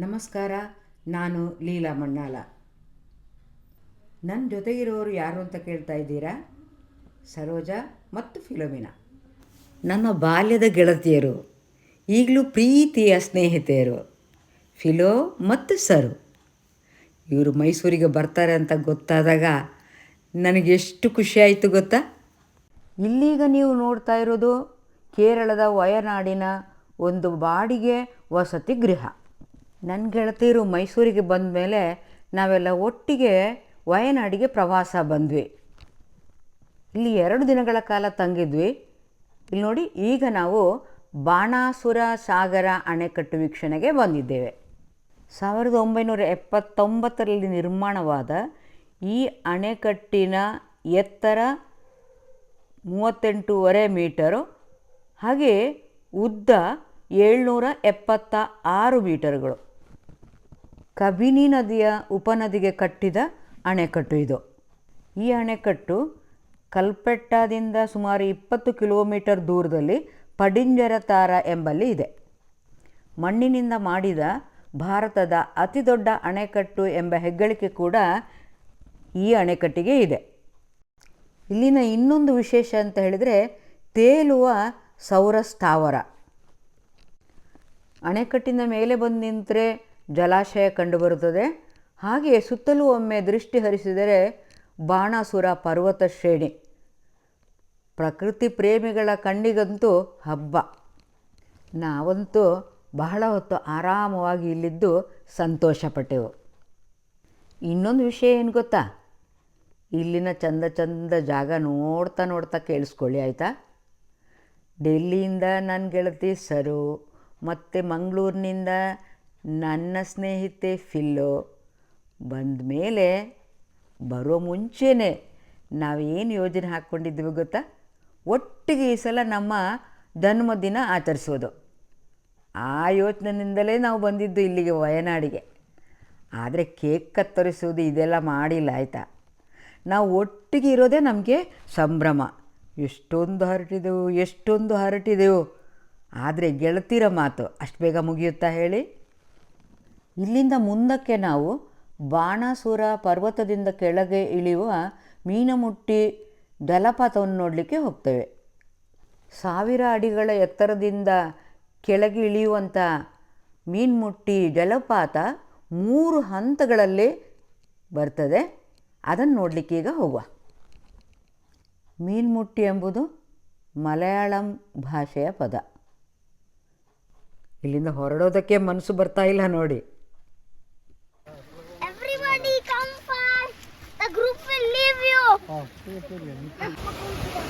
ನಮಸ್ಕಾರ, ನಾನು ಲೀಲಾ ಮಣ್ಣಾಲ. ನನ್ನ ಜೊತೆಗಿರೋರು ಯಾರು ಅಂತ ಕೇಳ್ತಾ ಇದ್ದೀರಾ? ಸರೋಜಾ ಮತ್ತು ಫಿಲೋಮಿನಾ. ನನ್ನ ಬಾಲ್ಯದ ಗೆಳತಿಯರು, ಈಗಲೂ ಪ್ರೀತಿಯ ಸ್ನೇಹಿತೆಯರು, ಫಿಲೋ ಮತ್ತು ಸರು. ಇವರು ಮೈಸೂರಿಗೆ ಬರ್ತಾರೆ ಅಂತ ಗೊತ್ತಾದಾಗ ನನಗೆ ಎಷ್ಟು ಖುಷಿಯಾಯಿತು ಗೊತ್ತಾ? ಇಲ್ಲೀಗ ನೀವು ನೋಡ್ತಾ ಇರೋದು ಕೇರಳದ ವಯನಾಡಿನ ಒಂದು ಬಾಡಿಗೆ ವಸತಿ ಗೃಹ. ನನ್ನ ಗೆಳತಿಯರು ಮೈಸೂರಿಗೆ ಬಂದ ಮೇಲೆ ನಾವೆಲ್ಲ ಒಟ್ಟಿಗೆ ವಯನಾಡಿಗೆ ಪ್ರವಾಸ ಬಂದ್ವಿ. ಇಲ್ಲಿ ಎರಡು ದಿನಗಳ ಕಾಲ ತಂಗಿದ್ವಿ. ಇಲ್ಲಿ ನೋಡಿ, ಈಗ ನಾವು ಬಾಣಾಸುರ ಸಾಗರ ಅಣೆಕಟ್ಟು ವೀಕ್ಷಣೆಗೆ ಬಂದಿದ್ದೇವೆ. ಸಾವಿರದ ಒಂಬೈನೂರ ಎಪ್ಪತ್ತೊಂಬತ್ತರಲ್ಲಿ ನಿರ್ಮಾಣವಾದ ಈ ಅಣೆಕಟ್ಟಿನ ಎತ್ತರ ಮೂವತ್ತೆಂಟೂವರೆ ಮೀಟರು, ಹಾಗೆ ಉದ್ದ ಏಳ್ನೂರ ಎಪ್ಪತ್ತ ಆರು ಮೀಟರ್ಗಳು. ಕಬಿನಿ ನದಿಯ ಉಪನದಿಗೆ ಕಟ್ಟಿದ ಅಣೆಕಟ್ಟು ಇದು. ಈ ಅಣೆಕಟ್ಟು ಕಲ್ಪೆಟ್ಟಾದಿಂದ ಸುಮಾರು ಇಪ್ಪತ್ತು ಕಿಲೋಮೀಟರ್ ದೂರದಲ್ಲಿ ಪಡಿಂಜರ ತಾರ ಎಂಬಲ್ಲಿ ಇದೆ. ಮಣ್ಣಿನಿಂದ ಮಾಡಿದ ಭಾರತದ ಅತಿದೊಡ್ಡ ಅಣೆಕಟ್ಟು ಎಂಬ ಹೆಗ್ಗಳಿಕೆ ಕೂಡ ಈ ಅಣೆಕಟ್ಟಿಗೆ ಇದೆ. ಇಲ್ಲಿನ ಇನ್ನೊಂದು ವಿಶೇಷ ಅಂತ ಹೇಳಿದರೆ ತೇಲುವ ಸೌರ ಸ್ಥಾವರ ಅಣೆಕಟ್ಟಿನ ಮೇಲೆ ಬಂದು ನಿಂತರೆ ಜಲಾಶಯ ಕಂಡುಬರುತ್ತದೆ. ಹಾಗೆಯೇ ಸುತ್ತಲೂ ಒಮ್ಮೆ ದೃಷ್ಟಿ ಹರಿಸಿದರೆ ಬಾಣಾಸುರ ಪರ್ವತ ಶ್ರೇಣಿ. ಪ್ರಕೃತಿ ಪ್ರೇಮಿಗಳ ಕಣ್ಣಿಗಂತೂ ಹಬ್ಬ. ನಾವಂತೂ ಬಹಳ ಹೊತ್ತು ಆರಾಮವಾಗಿ ಇಲ್ಲಿದ್ದು ಸಂತೋಷಪಟ್ಟೆವು. ಇನ್ನೊಂದು ವಿಷಯ ಏನು ಗೊತ್ತಾ? ಇಲ್ಲಿನ ಚಂದ ಚಂದ ಜಾಗ ನೋಡ್ತಾ ನೋಡ್ತಾ ಕೇಳಿಸ್ಕೊಳ್ಳಿ, ಆಯಿತಾ? ಡೆಲ್ಲಿಯಿಂದ ನನ್ನ ಗೆಳತಿ ಸರು, ಮತ್ತು ಮಂಗಳೂರಿನಿಂದ ನನ್ನ ಸ್ನೇಹಿತೆ ಫಿಲ್ಲು ಬಂದ ಮೇಲೆ ಬರೋ ಮುಂಚೆನೇ ನಾವೇನು ಯೋಜನೆ ಹಾಕ್ಕೊಂಡಿದ್ವಿ ಗೊತ್ತಾ? ಒಟ್ಟಿಗೆ ಈ ಸಲ ನಮ್ಮ ಜನ್ಮದಿನ ಆಚರಿಸೋದು. ಆ ಯೋಚನೆಯಿಂದಲೇ ನಾವು ಬಂದಿದ್ದು ಇಲ್ಲಿಗೆ ವಯನಾಡಿಗೆ. ಆದರೆ ಕೇಕ್ ಕತ್ತರಿಸೋದು ಇದೆಲ್ಲ ಮಾಡಿಲ್ಲ, ಆಯಿತಾ? ನಾವು ಒಟ್ಟಿಗೆ ಇರೋದೇ ನಮಗೆ ಸಂಭ್ರಮ. ಎಷ್ಟೊಂದು ಹರಟಿದೆವು ಎಷ್ಟೊಂದು ಹರಟಿದೆವು. ಆದರೆ ಗೆಳತಿರ ಮಾತು ಅಷ್ಟು ಬೇಗ ಮುಗಿಯುತ್ತಾ ಹೇಳಿ? ಇಲ್ಲಿಂದ ಮುಂದಕ್ಕೆ ನಾವು ಬಾಣಾಸುರ ಪರ್ವತದಿಂದ ಕೆಳಗೆ ಇಳಿಯುವ ಮೀನಮುಟ್ಟಿ ಜಲಪಾತವನ್ನು ನೋಡಲಿಕ್ಕೆ ಹೋಗ್ತೇವೆ. ಸಾವಿರ ಅಡಿಗಳ ಎತ್ತರದಿಂದ ಕೆಳಗೆ ಇಳಿಯುವಂಥ ಮೀನ್ಮುಟ್ಟಿ ಜಲಪಾತ ಮೂರು ಹಂತಗಳಲ್ಲಿ ಬರ್ತದೆ. ಅದನ್ನು ನೋಡಲಿಕ್ಕೆ ಈಗ ಹೋಗುವ. ಮೀನ್ಮುಟ್ಟಿ ಎಂಬುದು ಮಲಯಾಳಂ ಭಾಷೆಯ ಪದ. ಇಲ್ಲಿಂದ ಹೊರಡೋದಕ್ಕೆ ಮನಸ್ಸು ಬರ್ತಾ ಇಲ್ಲ ನೋಡಿ. Leave you.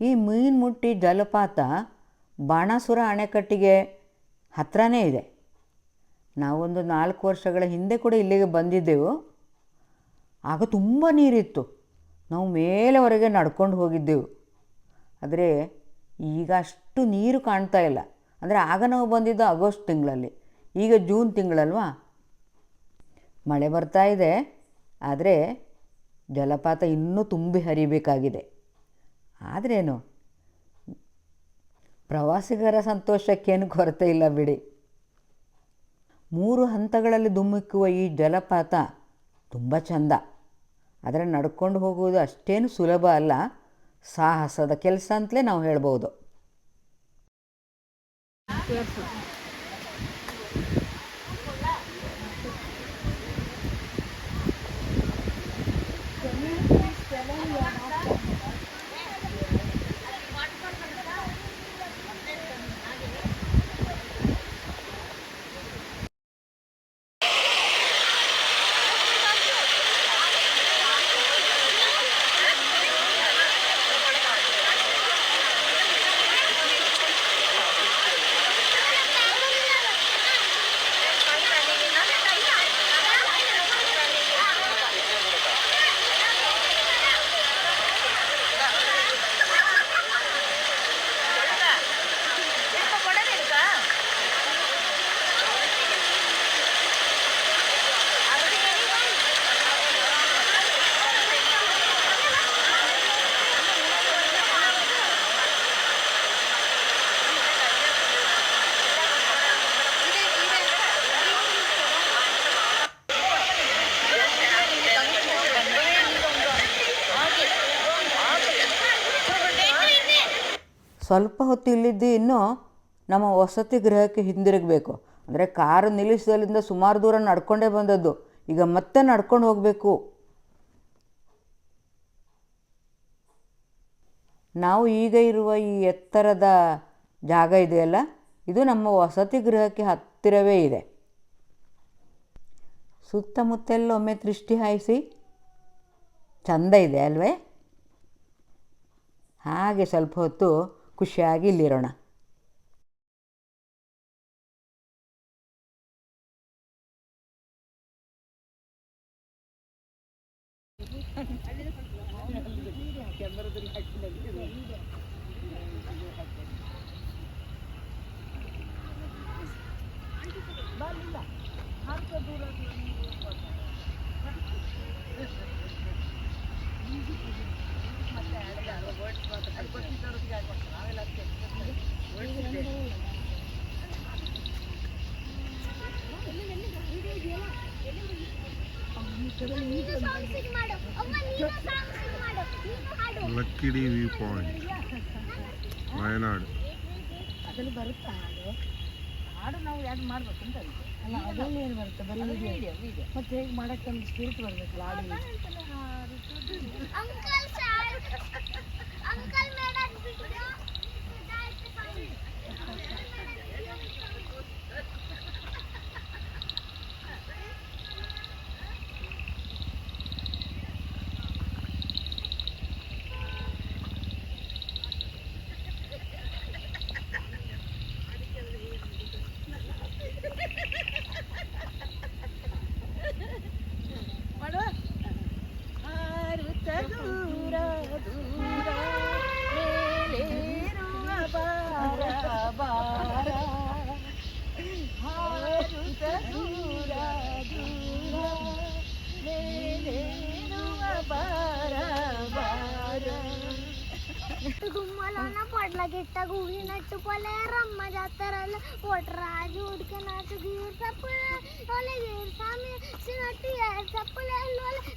ಈ ಮೀನ್ಮುಟ್ಟಿ ಜಲಪಾತ ಬಾಣಾಸುರ ಅಣೆಕಟ್ಟಿಗೆ ಹತ್ರನೇ ಇದೆ ನಾವೊಂದು ನಾಲ್ಕು ವರ್ಷಗಳ ಹಿಂದೆ ಕೂಡ ಇಲ್ಲಿಗೆ ಬಂದಿದ್ದೆವು ಆಗ ತುಂಬ ನೀರಿತ್ತು. ನಾವು ಮೇಲೆವರೆಗೆ ನಡ್ಕೊಂಡು ಹೋಗಿದ್ದೆವು. ಆದರೆ ಈಗ ಅಷ್ಟು ನೀರು ಕಾಣ್ತಾ ಇಲ್ಲ. ಅಂದರೆ ಆಗ ನಾವು ಬಂದಿದ್ದು ಆಗಸ್ಟ್ ತಿಂಗಳಲ್ಲಿ. ಈಗ ಜೂನ್ ತಿಂಗಳಲ್ವಾ? ಮಳೆ ಬರ್ತಾ ಇದೆ. ಆದರೆ ಜಲಪಾತ ಇನ್ನೂ ತುಂಬಿ ಹರಿಬೇಕಾಗಿದೆ. ಆದ್ರೇನು? ಪ್ರವಾಸಿಗರ ಸಂತೋಷಕ್ಕೇನು ಕೊರತೆ ಇಲ್ಲ ಬಿಡಿ. ಮೂರು ಹಂತಗಳಲ್ಲಿ ಧುಮ್ಮಿಕ್ಕುವ ಈ ಜಲಪಾತ ತುಂಬ ಚಂದ. ಆದರೆ ನಡ್ಕೊಂಡು ಹೋಗುವುದು ಅಷ್ಟೇನು ಸುಲಭ ಅಲ್ಲ. ಸಾಹಸದ ಕೆಲಸ ಅಂತಲೇ ನಾವು ಹೇಳ್ಬೋದು. ಸ್ವಲ್ಪ ಹೊತ್ತು ಇಲ್ಲಿದ್ದು ಇನ್ನೂ ನಮ್ಮ ವಸತಿ ಗೃಹಕ್ಕೆ ಹಿಂದಿರುಗಬೇಕು. ಅಂದರೆ ಕಾರು ನಿಲ್ಲಿಸಿದಲ್ಲಿಂದ ಸುಮಾರು ದೂರ ನಡ್ಕೊಂಡೇ ಬಂದದ್ದು. ಈಗ ಮತ್ತೆ ನಡ್ಕೊಂಡು ಹೋಗಬೇಕು. ನಾವು ಈಗ ಇರುವ ಈ ಎತ್ತರದ ಜಾಗ ಇದೆಯಲ್ಲ, ಇದು ನಮ್ಮ ವಸತಿ ಗೃಹಕ್ಕೆ ಹತ್ತಿರವೇ ಇದೆ. ಸುತ್ತಮುತ್ತೆಲ್ಲ ಒಮ್ಮೆ ದೃಷ್ಟಿ ಹಾಯಿಸಿ. ಚಂದ ಇದೆ ಅಲ್ವೇ? ಹಾಗೆ ಸ್ವಲ್ಪ ಹೊತ್ತು ಖುಷಿಯಾಗಿ ಇಲ್ಲಿರೋಣ. Thank song Lakkidi view point. Wayanad ಅದ್ರಲ್ಲಿ ಬರುತ್ತಾ ಹಾಡು ನಾವು ಯಾರು ಮಾಡ್ಬೇಕಂತ ಅಲ್ಲ ಅದರಲ್ಲಿ ಏನು ಬರುತ್ತೆ? ಬರೀ ವಿಡಿಯೋ ಮತ್ತೆ ಹೇಗೆ ಮಾಡಕ್ಕೆ ಒಂದು ಸ್ಪಿರಿಟ್ ಬರಬೇಕಲ್ಲ ಹಾಡು ಅಂಕಲ್ ಸರ್ ಅಂಕಲ್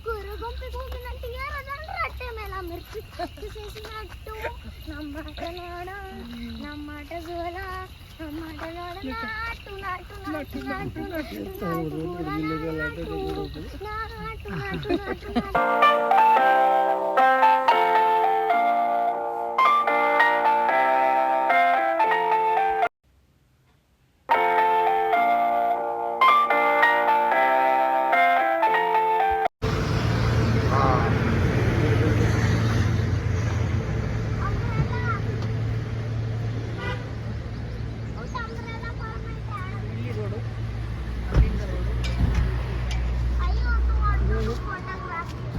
గురు గుంపి గుగినట్టు ఏరదన్ రట్టె మేల మిర్చి చేసినట్టు నమ్మట నోడ నమ్మట గోల నమ్మట నోడ నాటు నాటు నాటు నాటు నాటు నాటు గోల నాటు నాటు నాటు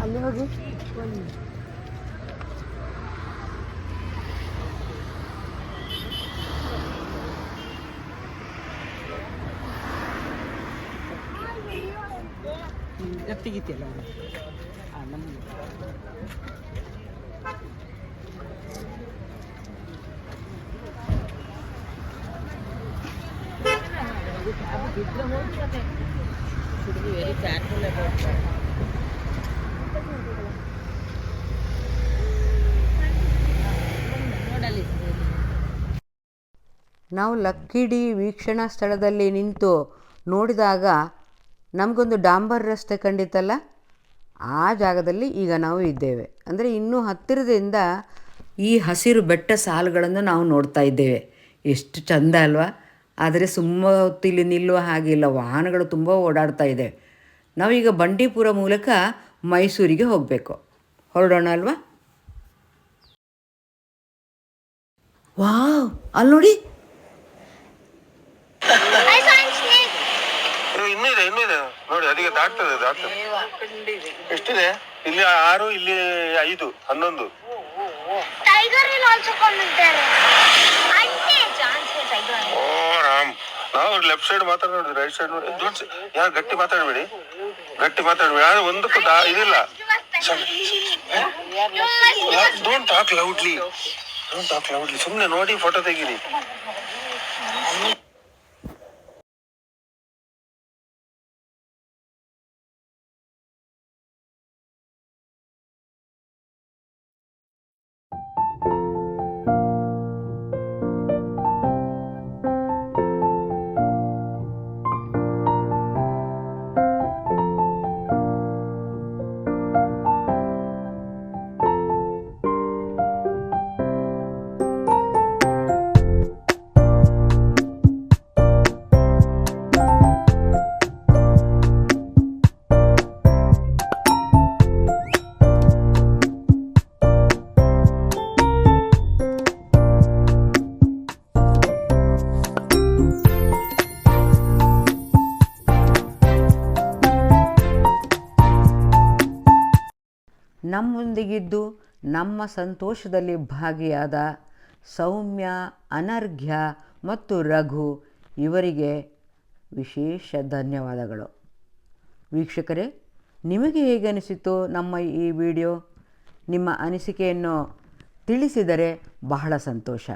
I love it. One ಎತ್ತಿಗಿತ್ತಿಲ್ಲ ನಮ್ಮ ಅದು ಬಿದ್ದರೆ ಹೋಗ್ತದೆ ಹುಡುಗಿ ವೆರಿ ಕೇರ್ಫುಲ್ ಅಬೌಟ್ ನಾವು ಲಕ್ಕಿಡಿ ವೀಕ್ಷಣಾ ಸ್ಥಳದಲ್ಲಿ ನಿಂತು ನೋಡಿದಾಗ ನಮಗೊಂದು ಡಾಂಬರ್ ರಸ್ತೆ ಕಂಡಿತಲ್ಲ? ಆ ಜಾಗದಲ್ಲಿ ಈಗ ನಾವು ಇದ್ದೇವೆ. ಅಂದರೆ ಇನ್ನೂ ಹತ್ತಿರದಿಂದ ಈ ಹಸಿರು ಬೆಟ್ಟ ಸಾಲುಗಳನ್ನು ನಾವು ನೋಡ್ತಾ ಇದ್ದೇವೆ. ಎಷ್ಟು ಚಂದ ಅಲ್ವಾ? ಆದರೆ ಸುಮ್ಮ ಹೊತ್ತಿಲ್ಲಿ ನಿಲ್ಲುವ ಹಾಗಿಲ್ಲ ವಾಹನಗಳು ತುಂಬ ಓಡಾಡ್ತಾ ಇದೆ. ನಾವೀಗ ಬಂಡೀಪುರ ಮೂಲಕ ಮೈಸೂರಿಗೆ ಹೋಗಬೇಕು. ಹೊರಡೋಣ ಅಲ್ವಾ? ವಾವ್! ಅಲ್ಲಿ ನೋಡಿ! ಇನ್ನೂ ಇದೆ ಇನ್ನೂ ಇದೆ ನೋಡಿ ಅದಕ್ಕೆ ದಾಟ್ತದೆ ದಾಟ್ತದೆ. ಎಷ್ಟಿದೆ? ಇಲ್ಲಿ ಆರು ಇಲ್ಲಿ ಐದು ಹನ್ನೊಂದು. ಟೈಗರ್ ವಿಲ್ ಆಲ್ಸೋ ಕೊಂಡಿದ್ದಾರೆ ಅಂಟೆ ಚಾನ್ಸ್ ಟೈಗರ್ ಓ ರಾಮ್. ನಾವು ಲೆಫ್ಟ್ ಸೈಡ್ ಮಾತಾಡೋದು ರೈಟ್ ಸೈಡ್ ನೋಡಿ ದೊಡ್ಡ ಯಾರು ಗಟ್ಟಿ ಮಾತಾಡಬೇಡಿ. ಗಟ್ಟಿ ಮಾತಾಡಬೇಡಿ. ಯಾರು ಒಂದಕ್ಕೂ ದಾ ಇದಿಲ್ಲ. Don't talk loudly don't talk loudly ಸುಮ್ಮನೆ ನೋಡಿ ಫೋಟೋ ತೆಗೀರಿ. ನಮ್ಮೊಂದಿಗಿದ್ದು ನಮ್ಮ ಸಂತೋಷದಲ್ಲಿ ಭಾಗಿಯಾದ ಸೌಮ್ಯ, ಅನರ್ಘ್ಯ ಮತ್ತು ರಘು ಇವರಿಗೆ ವಿಶೇಷ ಧನ್ಯವಾದಗಳು. ವೀಕ್ಷಕರೇ, ನಿಮಗೆ ಹೇಗೆ ಅನಿಸಿತು ನಮ್ಮ ಈ ವಿಡಿಯೋ? ನಿಮ್ಮ ಅನಿಸಿಕೆಯನ್ನು ತಿಳಿಸಿದರೆ ಬಹಳ ಸಂತೋಷ.